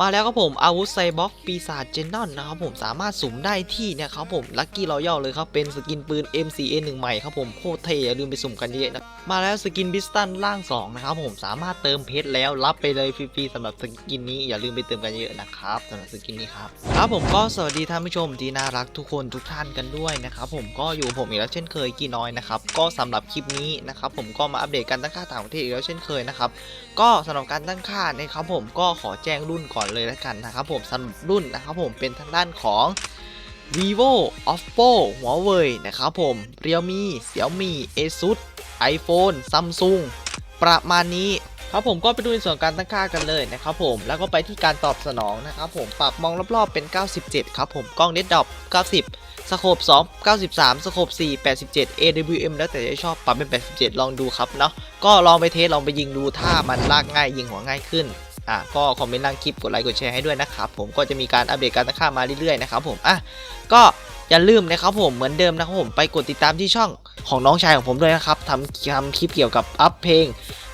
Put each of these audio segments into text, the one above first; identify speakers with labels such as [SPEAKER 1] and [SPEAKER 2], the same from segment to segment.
[SPEAKER 1] มาแล้วครับผมอาวุธไซบ็อกปีศาจเจนนอนนะครับผมสามารถสุ่มได้ที่เนี่ยครับผมลัคกี้รอยัลเลยครับเป็นสกินปืน MCA 1 ใหม่ครับผมโคตรเท่อย่าลืมไปสุ่มกันเยอะนะมาแล้วสกินบิสตันล่าง2นะครับผมสามารถเติมเพชรแล้วรับไปเลยฟรีๆสำหรับสกินนี้อย่าลืมไปเติมกันเยอะนะครับสำหรับสกินนี้ครับครับผมก็สวัสดีท่านผู้ชมที่น่ารักทุกคนทุกท่านกันด้วยนะครับผมก็อยู่ผมอีกแล้วเช่นเคยกี่น้อยนะครับก็สำหรับคลิปนี้นะครับผมก็มาอัปเดตการตั้งค่าต่างประเทศอีกแล้วเช่นเคยนะครับก็สำหรับการตั้งค่านะครับผมก็ขอแจ้งรุ่นก่อนเลยแล้วกันนะครับผมสำหรับรุ่นนะครับผมเป็นทางด้านของ vivo oppo huawei นะครับผม realme xiaomi asus iphone samsung ประมาณนี้ครับผมก็ไปดูในส่วนการตั้งค่ากันเลยนะครับผมแล้วก็ไปที่การตอบสนองนะครับผมปรับมองรอบๆเป็น 97 ครับผมกล้องเน็ตดอป90 สโคป2 93 สโคป4 87 AWM แล้วแต่จะชอบปรับเป็น 87 ลองดูครับเนาะก็ลองไปเทสลองไปยิงดูถ้ามันลากง่ายยิงหัวง่ายขึ้น อะก็คอมเมนต์ล่างคลิปกดไลค์กดแชร์ให้ด้วยนะครับผมก็จะมีการอัปเดตการตั้งค่ามาเรื่อยๆนะครับผมอะก็อย่าลืมนะครับผมเหมือนเดิมนะครับผมไปกดติดตามที่ช่องของน้องชายของผมด้วยนะครับทำทำคลิปเกี่ยวกับอัพเพลง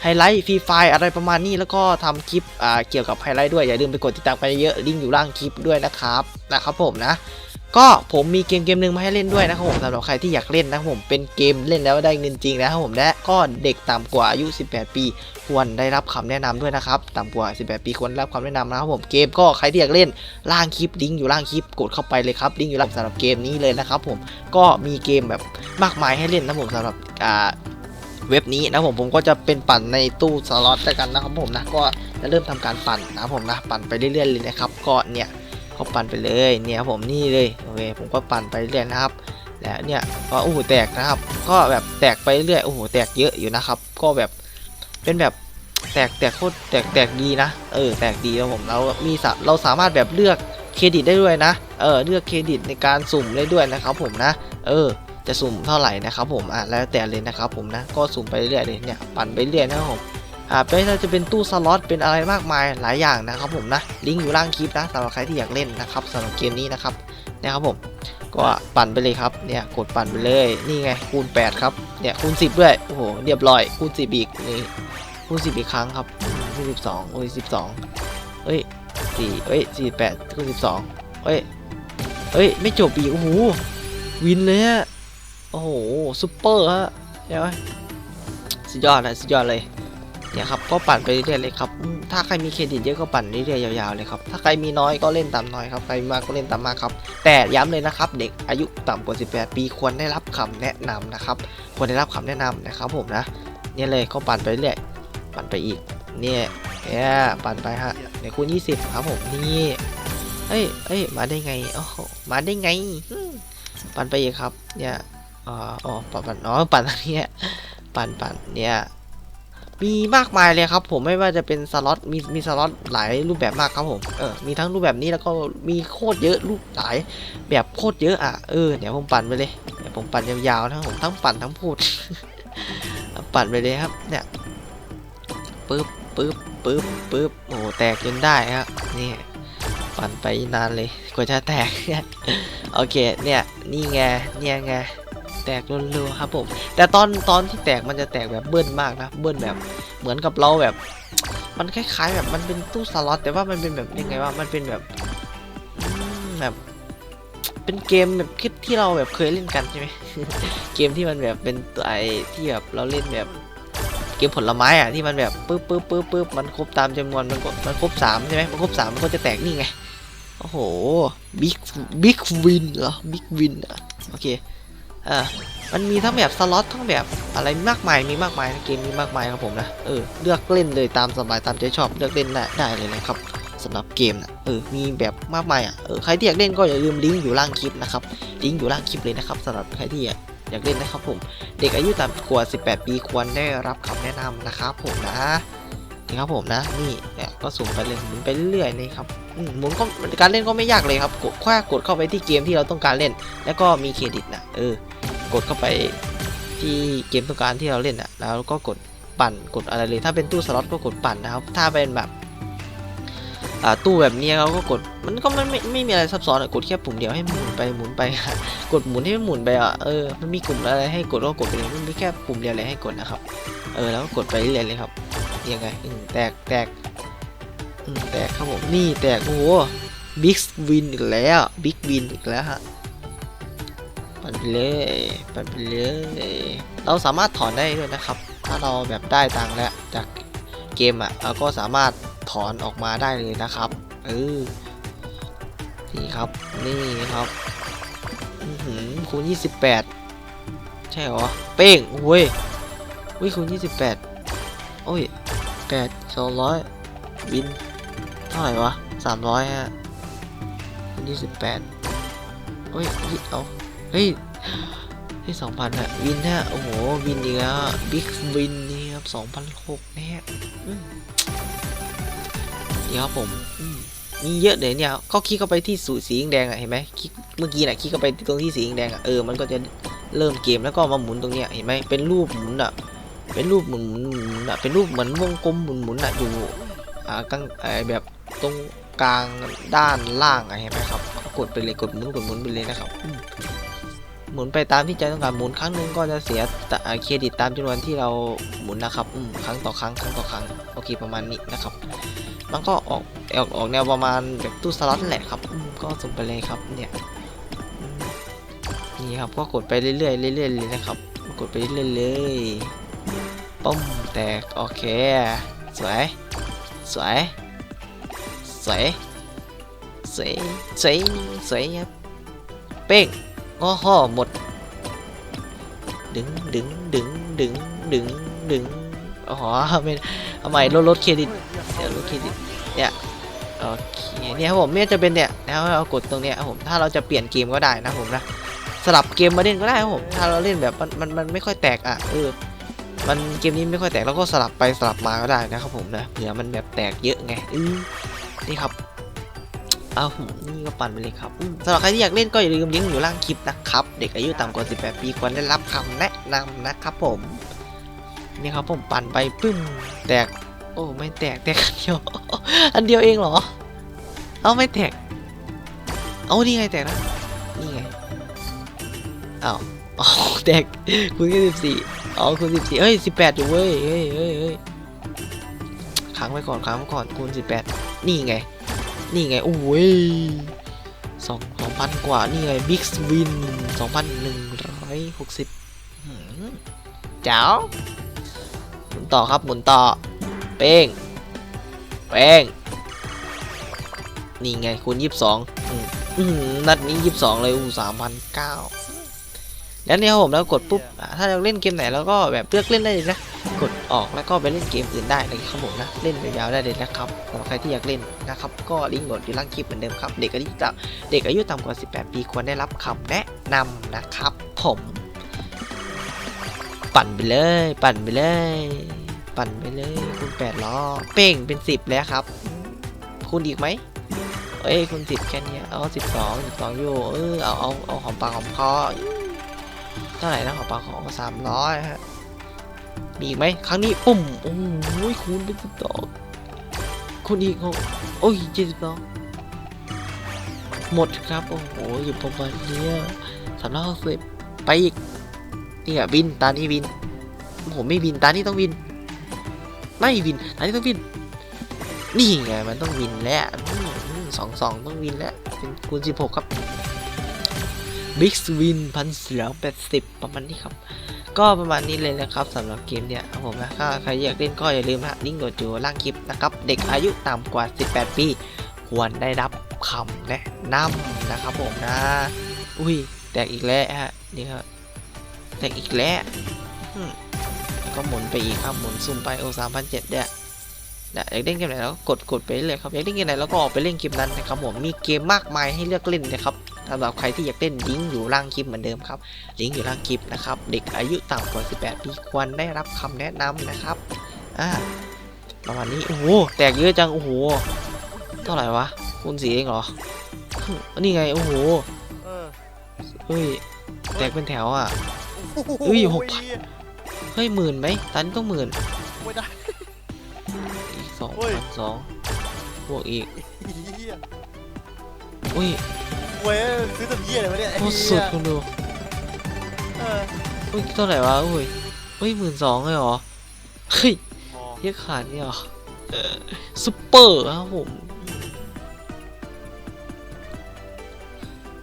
[SPEAKER 1] ไฮไลท์ฟรีไฟอะไรประมาณนี้แล้วก็ทำคลิปอ่าเกี่ยวกับไฮไลท์ด้วยอย่าลืมไปกดติดตามไปเยอะลิงก์อยู่ล่างคลิปด้วยนะครับนะครับผมนะ ก็ผมมีเกมเกมหนึ่งมาให้เล่นด้วยนะครับผมสำหรับใครที่อยากเล่นนะครับผมเป็นเกมเล่นแล้วได้เงินจริงนะครับผมและก็เด็กต่ำกว่าอายุ 18 ปี ควรได้รับคำแนะนำด้วยนะครับต่ำกว่า 18 ปีควรได้รับคำแนะนำนะครับผมเกมก็ใครที่อยากเล่นล่างคลิปลิงก์อยู่ล่างคลิปกดเข้าไปเลยครับลิงก์อยู่ล่างสำหรับเกมนี้เลยนะครับผมก็มีเกมแบบมากมายให้เล่นนะผมสำหรับอ่าเว็บนี้นะผมผมก็จะเป็นปั่นในตู้สล็อตแล้วกันนะครับผมนะก็จะเริ่มทำการปั่นนะผมนะปั่นไปเรื่อยๆเลยนะครับก็เนี่ย ก็ปั่นไปเลยเนี่ยครับผมนี่เลยโอเคผมก็ปั่นไปเรื่อยนะครับ แล้วเนี่ยก็โอ้โหแตกนะครับ ก็แบบแตกไปเรื่อยโอ้โหแตกเยอะอยู่นะครับ ก็แบบเป็นแบบแตกแตกโคตรแตกแตกดีนะเออแตกดีครับผมเรามีสาเราสามารถแบบเลือกเครดิตได้ด้วยนะเออเลือกเครดิตในการสุ่มได้ด้วยนะครับ ผมนะ เออจะสุ่มเท่าไหร่นะครับผมอะแล้วแต่เลยนะครับผมนะก็สุ่มไปเรื่อยเลยเนี่ยปั่นไปเรื่อยนะครับผม อ่าไม่ว่าจะเป็นตู้สล็อตเป็นอะไรมากมายหลายอย่างนะครับผมนะลิงก์อยู่ล่างคลิปนะสำหรับใครที่อยากเล่นนะครับสำหรับเกมนี้นะครับนี่ยครับผมก็ปั่นไปเลยครับเนี่ยกดปั่นไปเลยนี่ไงคูณ 8 ครับเนี่ยคูณ 10 ด้วยโอ้โหเรียบร้อยคูณ 10 อีกนี่คูณ 10 อีกครั้งครับคูณ12โอ้ย12เฮ้ย4เฮ้ย48คูณ12เฮ้ยเฮ้ยไม่จบอีกโอ้โหวินเลยฮะโอ้โหซุปเปอร์ฮะเดี๋ยวสุดยอดเลยสุดยอดเลย เนี่ยครับก็ปั่นไปเรื่อยๆเลยครับ ถ้าใครมีเครดิตเยอะก็ปั่นเรื่อยๆยาวๆเลยครับ ถ้าใครมีน้อยก็เล่นตามน้อยครับ ใครมากก็เล่นตามมากครับ แต่ย้ำเลยนะครับ เด็กอายุต่ำกว่า 18 ปีควรได้รับคำแนะนำนะครับ ควรได้รับคำแนะนำนะครับผมนะ เนี่ยเลยก็ปั่นไปเรื่อยปั่นไปอีก เนี่ยเนี่ยปั่นไปฮะเนี่ยคูณ 20 ครับผมนี่เอ้ยเอ้ยมาได้ไงโอ้มาได้ไง ปั่นไปอีกครับ เนี่ยอ๋อปั่นปั่นอ๋อปั่นอันเนี้ยปั่นปั่นเนี่ย มีมากมายเลยครับผมไม่ว่าจะเป็นสล็อตมีมีสล็อตหลายรูปแบบมากครับผมเออมีทั้งรูปแบบนี้แล้วก็มีโคตรเยอะรูปหลายแบบโคตรเยอะอะเออเดี๋ยวผมปั่นไปเลยเดี๋ยวผมปั่นยาวๆนะผมทั้งปั่นทั้งพูด ปั่นไปเลยครับ เนี่ยปึ๊บปึ๊บปึ๊บปึ๊บโอ้แตกจนได้ครับนี่ปั่นไปนานเลยกว่าจะแตกโอเคเนี่ยนี่ไงเนี่ยไง แตกเร็วๆครับผม แต่ตอนตอนที่แตกมันจะแตกแบบเบิ้ลมากนะเบิ้ลแบบเหมือนกับเราแบบ มันคล้ายๆแบบมันเป็นตู้สล็อตแต่ว่ามันเป็นแบบยังไงว่ามันเป็นแบบแบบเป็นเกมแบบคิดที่เราแบบเคยเล่นกันใช่ไหมเกมที่มันแบบเป็นตัวไอที่แบบเราเล่นแบบเกมผลไม้อะที่มันแบบปึ๊บปึ๊บปึ๊บปึ๊บมันครบตามจำนวนมันก็มันครบสามใช่ไหมมันครบสามมันก็จะแตกนี่ไงโอ้โหบิ๊กบิ๊กวินเหรอบิ๊กวินอะโอเค อ่ามันมีทั้งแบบสล็อตทั้งแบบอะไรมากมายมีมากมายนเกมมีมากมายครับผมนะเออเลือกเล่นเลยตามสบายตามใจชอบเลือกเล่นได้ได้เลยนะครับสำหรับเกมนะเออมีแบบมากมายอะเออใครที่อยากเล่นก็อย่าลืมลิงก์อยู่ล่างคลิปนะครับลิงก์อยู่ล่างคลิปเลยนะครับสำหรับใครที่อยากเล่นนะครับผมเด็กอายุต่ำกว่า 18 ปีควรได้รับคำแนะนำนะครับผมนะนี่ครับผมนะนี่เนี่ยก็สุ่มไปเลยหมุนไปเรื่อยๆเลยครับหมุนก็การเล่นก็ไม่ยากเลยครับกดแค่กดเข้าไปที่เกมที่เราต้องการเล่น แล้วก็มีเครดิตนะเออ ดเข้าไปที่เกมต้องการที่เราเล่นอะ แล้วก็กดปั่นกดอะไรเลย ถ้าเป็นตู้สล็อตก็กดปั่นนะครับ ถ้าเป็นแบบตู้แบบนี้เราก็กดมันก็ไม่ไม่ไม่มีอะไรซับซ้อนอะกดแค่ปุ่มเดียวให้หมุนไปหมุนไปกดหมุนให้มันหมุนไปอะเออมันมีกลุ่มอะไรให้กดก็กดไปเลยมันมีแค่ปุ่มเดียวเลยให้กดนะครับ เออแล้วก็กดไปเรื่อยๆเลยครับยังไงแตกแตกแตกครับผมนี่แตกโอ้โหบิ๊กวินอีกแล้วบิ๊กวินอีกแล้วฮะ ปั่นไปเลยปั่นไปเลย เราสามารถถอนได้ด้วยนะครับ ถ้าเราแบบได้ตังค์แล้วจากเกมอะเราก็สามารถถอนออกมาได้เลยนะครับ เออ นี่ครับ นี่ครับหือคูณ28 ใช่หรอ เป้งโอ้ยวิคูณ28 โอ้ย8 200วิน เท่าไหร่วะ 300 ฮะคูณ28โอ้ยยี่เอา เฮ้ยที่2,000ฮะวินฮะโอ้โหวินอีกแล้วบิ๊กวินนี่ครับ2,006นะฮะอืมนี่ครับผมมีเยอะเลยเนี่ยก็คลิกเข้าไปที่สูตรสีแดงอะเห็นไหมคลิกเมื่อกี้น่ะคลิกเข้าไปตรงที่สีแดงอะเออมันก็จะเริ่มเกมแล้วก็มาหมุนตรงเนี้ยเห็นไหมเป็นรูปหมุนอะเป็นรูปหมุนหมุนหมุนอะเป็นรูปเหมือนวงกลมหมุนหมุนอะอยู่อ่ากลางไอแบบตรงกลางด้านล่างอะเห็นไหมครับกดไปเลยกดหมุนกดหมุนไปเลยนะครับ หมุนไปตามที่ใจต้องการหมุนครั้งหนึ่งก็จะเสียเครดิตตามจำนวนที่เราหมุนนะครับครั้งต่อครั้งครั้งต่อครั้งโอเคประมาณนี้นะครับ มันก็ออกออกออกแนวประมาณแบบตู้สล็อตแหละครับก็ส่งไปเลยครับเนี่ยนี่ครับก็กดไปเรื่อยๆเรื่อยๆเลยนะครับ กดไปเรื่อยๆเลยปุ้มแตกโอเค สวย สวย สวย สวย สวยสวยครับเป้ง ง้อห่อหมด ดึงดึงดึงดึงดึงดึงอ๋อไม่ทำไมลดลดเครดิตเดี๋ยวลดเครดิตเนี่ยโอเคเนี่ยครับผมเนี่ยจะเป็นเนี่ยแล้วเรากดตรงเนี้ยครับผมถ้าเราจะเปลี่ยนเกมก็ได้นะผมนะสลับเกมมาเล่นก็ได้ครับผมถ้าเราเล่นแบบมันมันมันไม่ค่อยแตกอะเออมันเกมนี้ไม่ค่อยแตกเราก็สลับไปสลับมาก็ได้นะครับผมนะเผื่อมันแบบแตกเยอะไงอือนี่ครับ เอาผมนี่ก็ปั่นไปเลยครับสำหรับใครที่อยากเล่นก็อย่าลืมลิงก์อยู่ล่างคลิปนะครับ เด็กอายุต่ำกว่า 18 ปีควรได้รับคำแนะนำนะครับผมนี่ครับผมปั่นไปปึ้มแตก โอ้ไม่แตกแตกอันเดียวอันเดียวเองเหรอ เอาไม่แตก เอานี่ไงแตกนะนี่ไงอ้าวอ๋อแตกคุณแค่สิบสี่อ๋อคุณสิบสี่เอ้ยสิบแปดอยู่เว้ยเฮ้ยเฮ้ยเฮ้ยค้างไว้ก่อนค้างไว้ก่อนคูณสิบแปดนี่ไง นี่ไง โอ้ยสองสองพันกว่า นี่ไงบิ๊กวินสองพันหนึ่งร้อยหกสิบเจ้าหมุนต่อครับ หมุนต่อ เป้ง เป้ง นี่ไงคูณยี่สิบสองนัดนี้ยี่สิบสองเลยอู้สามพันเก้า แล้วเนี่ยครับผมแล้วกดปุ๊บถ้าเราเล่นเกมไหนแล้วก็แบบเลือกเล่นได้เลยนะกดออกแล้วก็ไปเล่นเกมอื่นได้นะครับผมนะเล่นยาวๆได้เลยนะครับสำหรับใครที่อยากเล่นนะครับก็ลิงก์โหลดอยู่ล่างคลิปเหมือนเดิมครับ เด็กอายุต่ำเด็กอายุต่ำกว่า 18 ปีควรได้รับคำแนะนำนะครับ ผม ปั่นไปเลย ปั่นไปเลย ปั่นไปเลยคูณ8ล้อเป้งเป็น 10 แล้วครับคูณอีกไหมเอ้ยคูณ10แค่นี้เอา12 12อยู่เออเอาเอาเอาหอมปากหอมคอ เท่าไหร่นะของปลาของสามร้อยฮะ มีอีกไหมครั้งนี้ปุ่มโอ้ยคูณเป็นสิบสองคูณอีกหกโอ้ยเจ็ดสิบสองหมดครับ โอ้โห อยู่ประมาณเนี้ยสามร้อยหกสิบไปอีกนี่อะบินตานี้บินผมไม่บินตานี้ต้องบิน ไม่บินตานี้ต้องบิน นี่ไงมันต้องบินแล้วสองสองต้องบินแล้วเป็นคูณสิบหกครับ บิ๊กสวินพันเสือแปดสิบประมาณนี้ครับ ก็ประมาณนี้เลยนะครับสำหรับเกมเนี่ยผมนะถ้าใครอยากเล่นก็อย่าลืมนะลิงก์โหลดอยู่ล่างคลิปนะครับ เด็กอายุต่ำกว่า 18 ปี ควรได้รับคำแนะนำนะครับผมนะ อุ้ยแตกอีกแล้วฮะนี่ครับแตกอีกแล้วก็หมุนไปอีกครับหมุนซุ่มไปโอสามพันเจ็ดเนี่ยอยากเล่นเกมไหนแล้วก็กดกดไปเรื่อยครับอยากเล่นเกมไหนแล้วก็ออกไปเล่นเกมนั้นนะครับผมมีเกมมากมายให้เลือกเล่นนะครับ สำหรับใครที่อยากเล่นลิงก์อยู่ล่างคลิปเหมือนเดิมครับ ลิงก์อยู่ล่างคลิปนะครับ เด็กอายุต่ำกว่า 18 ปีควรได้รับคำแนะนำนะครับอ่าประมาณนี้โอ้โหแตกเยอะจังโอ้โหเท่าไหร่วะคูณสีเองเหรอฮึนี่ไงโอ้โห
[SPEAKER 2] เออ
[SPEAKER 1] เฮ้ยแตกเป็นแถวอะเอ้ยหกพันเฮ้ยหมื่นไหมตันต้องหมื่น
[SPEAKER 2] ไม่ได้
[SPEAKER 1] อีกสอง
[SPEAKER 2] เฮ้ย
[SPEAKER 1] พันสองบวกอีก
[SPEAKER 2] เหี้ย
[SPEAKER 1] อุ้ย
[SPEAKER 2] เว้ยซื้อตัวเหี้ยอะไรวะเนี่ย
[SPEAKER 1] โคตรสุดคุณดู
[SPEAKER 2] เออ
[SPEAKER 1] อุ้ยเท่าไหร่วะอุ้ยเฮ้ยหมื่นสองเลยเหรอเฮ้ย
[SPEAKER 2] พอ
[SPEAKER 1] เยอะขาดนี่เหรอซุปเปอร์ครับผม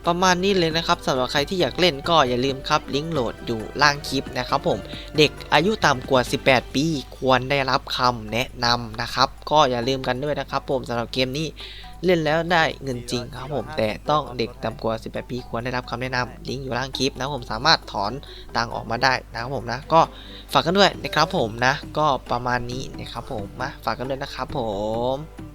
[SPEAKER 1] ประมาณนี้เลยนะครับสำหรับใครที่อยากเล่นก็อย่าลืมครับลิงก์โหลดอยู่ล่างคลิปนะครับผม เด็กอายุต่ำกว่า 18 ปี ควรได้รับคำแนะนำนะครับ ก็อย่าลืมกันด้วยนะครับผมสำหรับเกมนี้ เล่นแล้วได้เงินจริงครับผมแต่ต้องเด็กต่ำกว่า18ปีควรได้รับคำแนะนำลิงก์อยู่ล่างคลิปนะผมสามารถถอนตังออกมาได้นะครับผมนะ ก็ฝากกันด้วยนะครับผมนะ ก็ประมาณนี้นะครับผมมาฝากกันด้วยนะครับผม